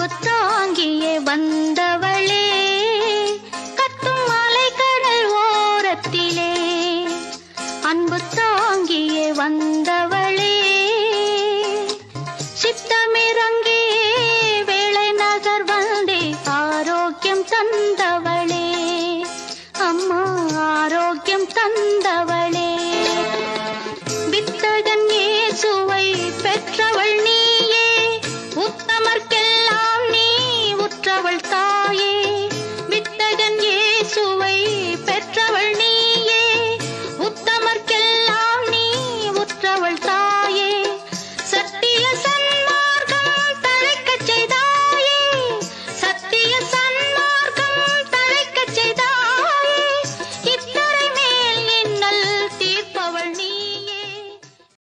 பாம்பு தாங்கியே வந்தவளே கத்தும் மலை கடல் ஓரத்திலே. அன்பு தாங்கியே வந்தவளே சித்தமிறங்கி வேளை நகர் வந்தே ஆரோக்கியம் தந்தவளே. அம்மா ஆரோக்கியம் தந்தவளே. பெற்றவள்